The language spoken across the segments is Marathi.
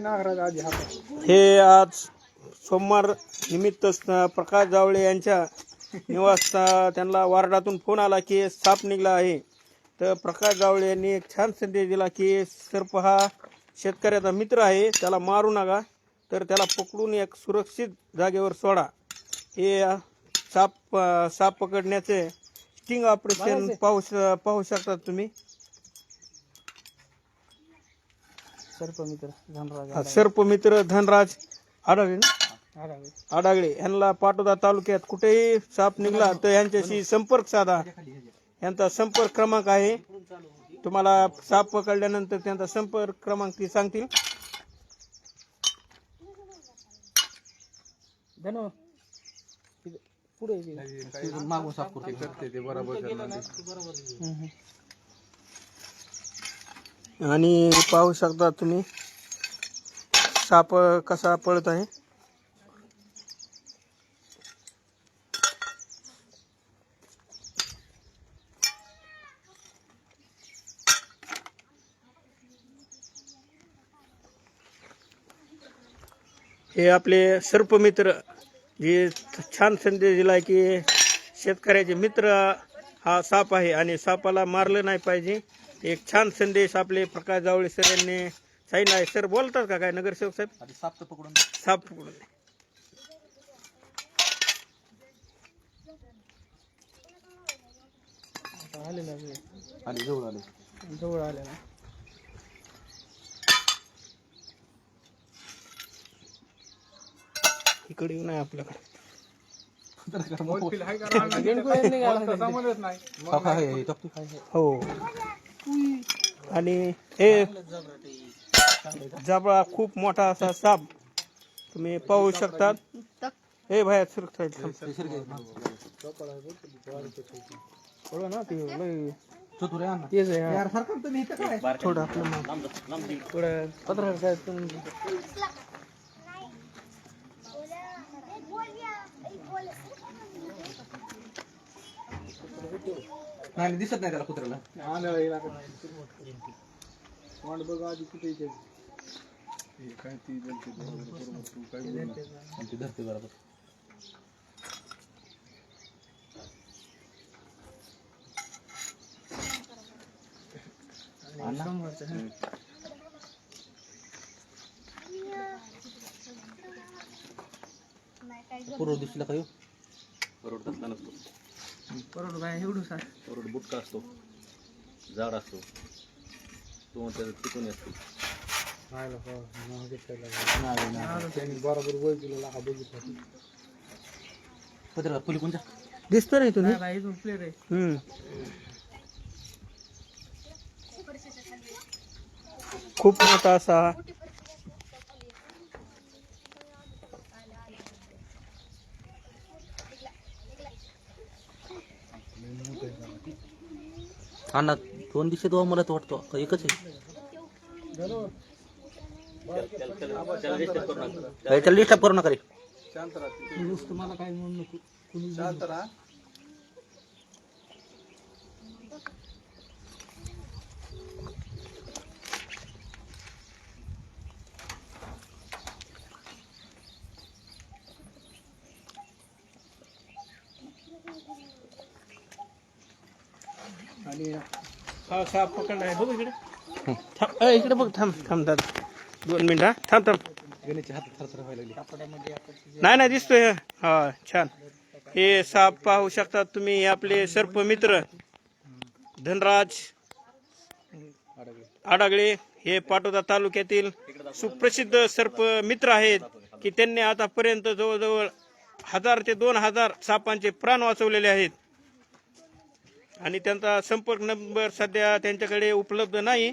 नागराज आधी हातात हे आज सोमवार निमित्त स- प्रकाश जावळे यांच्या निवास त्यांना वार्डातून फोन आला की साप निघला आहे. तर प्रकाश जावळे यांनी एक छान संदेश दिला की सर्प हा शेतकऱ्याचा मित्र आहे त्याला मारू नका. तर त्याला पकडून एक सुरक्षित जागेवर सोडा. हे अ, साप अ, साप पकडण्याचे स्टिंग ऑपरेशन पाहू श- पाहू शकता तुम्ही. सर्पमित्र धनराज सर्पमित्र धनराज आढळले ना? आडागळे यांना पाटोदा तालुक्यात कुठेही साप निघला तर यांच्याशी संपर्क साधा. यांचा संपर्क क्रमांक आहे. तुम्हाला साप पकडल्यानंतर त्यांचा संपर्क क्रमांक ते सांगतील. धनो इथं पुढे. मागून साफ करते ते बरोबर हम्म, हम्म. आणि पाहू शकता तुम्ही साप कसा पळत आहे. हे आपले सर्पमित्र जे छान संदेश दिला की शेतकऱ्याचे मित्र हा साप आहे आणि सापाला मारलं नाही पाहिजे. एक छान संदेश आपले प्रकाश जावळे सर यांनी सांगितलं आहे सर बोलतात का काय नगरसेवक साहेब? आधी साप तर पकडून साप पकडून आता आलेला जवळ आले. जवळ आलेला इकडे येऊ नये आपल्याकडे. हो. आणि हे जबळा खूप मोठा असा साप तुम्ही पाहू शकतात. हे बाहेर सुरक्षा थोडं ना ते लय तेच आहे काय थोडं आपलं थोडं पत्रकार साहेब तुम्ही नाही दिसत नाही त्याला कुत्र्याला. वाट बघा आधी कुठे इथे आणि ते धरते बरोबर. पूर्व दिसला का बरोड कसला नसतो? बरोबर बाय एवढं सांग. बरोड बुटका असतो. जाड असतो. तो त्याचा टिकून येतो. बरोबर वय केलेला हा बघितला. पत्रकार पुली कोणता दिसतो नाही तुम्ही बाय इथून प्लेअर आहे. हम्म. खूप मोठा असा अण्णा दोन दिवशी तो मला तो वाटतो का एकच आहे त्याला डिस्टर्ब करू नका रे तुम्हाला काय म्हणू नको you. आणि हा साप पकडला आहे. बघ इकडे. थांब. इकडे बघ. थांब थांब दादा दोन मिनिट हा. थांब थांब. हात थरथर व्हायला लागले. कपड्यामध्ये आपण नाही नाही दिसतोय. हा छान. हे साप पाहू शकता तुम्ही हे आपले सर्प मित्र. धनराज आडागळे हे पाटोदा तालुक्यातील सुप्रसिद्ध सर्प मित्र आहेत की त्यांनी आतापर्यंत जवळजवळ हजार ते दोन हजार सापांचे प्राण वाचवलेले आहेत. आणि त्यांचा संपर्क नंबर सध्या त्यांच्याकडे उपलब्ध नाही.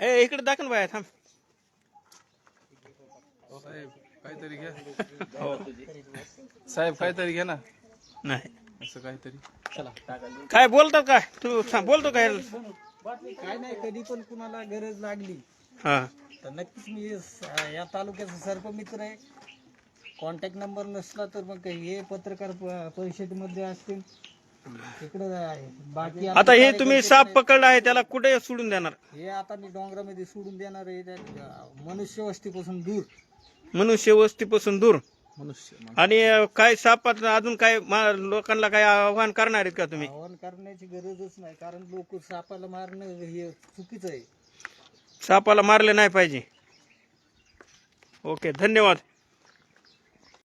ए इकडे दाखल बाया थांब. काहीतरी घ्या. साहेब काहीतरी घ्या ना. नाही. असं काहीतरी. काय बोलतात काय? तू सांग बोलतो काय? काय नाही कधी पण कुणाला गरज लागली हा. तर नक्कीच मी या तालुक्याचा सर्पमित्र आहे. कॉन्टॅक्ट नंबर नसला तर मग हे पत्रकार प- परिषदेमध्ये असतील. तिकडे आहे. बाकी आता हे तुम्ही साप पकडला आहे त्याला कुठे सोडून देणार? हे आता मी डोंगरामध्ये सोडून देणार आहे. त्या मनुष्य वस्तीपासून दूर. मनुष्य वस्तीपासून दूर? मनुष्य आणि अं, काय सापात अजून काय मा- लोकांना काय आव्हान करणार आहेत का तुम्ही? आवाहन करण्याची गरजच नाही कारण लोक सापाला मारणं हे चुकीचं आहे. सापाला मारले नाही पाहिजे. ओके धन्यवाद.